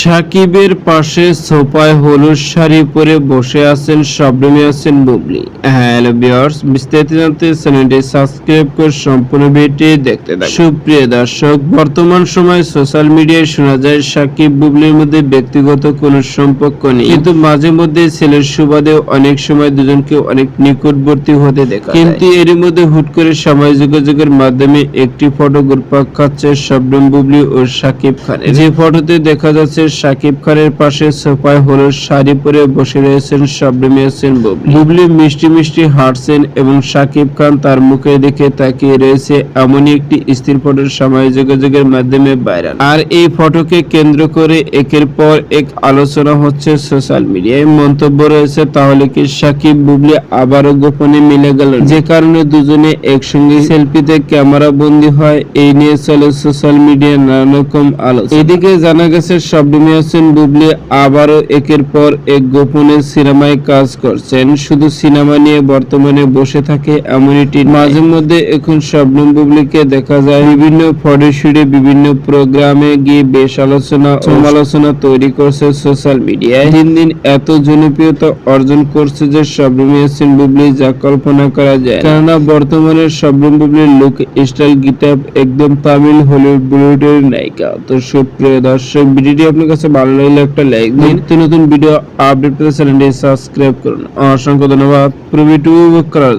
সাকিবের পাশে সোফায় হলুদ শাড়ি পরে বসে আছেন শবনমী আছেন বুবলি। হ্যালো বিয়ার্স বিস্তারিত জানতে চ্যানেলটি সাবস্ক্রাইব করে সম্পূর্ণ ভিডিওটি দেখতে থাকুন। সুপ্রিয় দর্শক, বর্তমান সময় সোশ্যাল মিডিয়ায় শোনা যায়, সাকিব বুবলির মধ্যে ব্যক্তিগত কোনো সম্পর্ক নেই। কিন্তু মাঝে মধ্যে ছেলের সুবাদে অনেক সময় দুজনকে অনেক নিকটবর্তী হতে দেখা কিন্তু এর মধ্যে হুট করে সামাজিক যোগাযোগের মাধ্যমে একটি ফটো ঘুরপাক খাচ্ছে শবনম বুবলি ও সাকিব খানের। যে ফটোতে দেখা যাচ্ছে সাকিব খানের পাশে সোফায় হলুদ শাড়ি পরে বসে রয়েছেন শবনম ইয়াসিন বুবলি। মিষ্টি মিষ্টি হাঁটছেন এবং সাকিব খান তার তাকিয়ে রয়েছে এমনই একটি স্থির ফটো সামাজিক যোগাযোগের মাধ্যমে আর এই ফটোকে কেন্দ্র করে একের পর এক আলোচনা হচ্ছে সোশ্যাল মিডিয়ায়। মন্তব্য রয়েছে, তাহলে কি সাকিব, বুবলি আবারও গোপনে মিলে গেল? যে কারণে দুজনে একসঙ্গে সেলফিতে ক্যামেরা বন্দী হয়, এই নিয়ে চলে সোশ্যাল মিডিয়ায় নানা রকম আলোচনা। এদিকে জানা গেছে শবনমী হোসেন বুবলি আবারও একের পর এক গোপনে সিনেমায় কাজ করছেন। শুধু সিনেমা নিয়ে বর্তমানে বসে থাকে এমনটি মাঝে মধ্যে এখন শবনম বুবলিকে দেখা যায়। বিভিন্ন ফটোশুটে বিভিন্ন প্রোগ্রামে গিয়ে বেশ আলোচনা সমালোচনা তৈরি করছে সোশ্যাল মিডিয়ায়। দিন দিন এত জনপ্রিয়তা অর্জন করছে যে শবনম ইয়াসিন বুবলি যা কল্পনা করা যায়। কেননা বর্তমানে শবনম বুবলির লুক, স্টাইল গিটাপ একদম তামিল হলিউড বলিউডের নায়িকা। তো সুপ্রিয় দর্শক, ভিডিওটি আপনার কাছে ভালো লাগলে একটা লাইক দিন নতুন ভিডিও আপডেট পেতে চ্যানেলটি সাবস্ক্রাইব করুন অসংখ্য ধন্যবাদ প্রবি টু করার।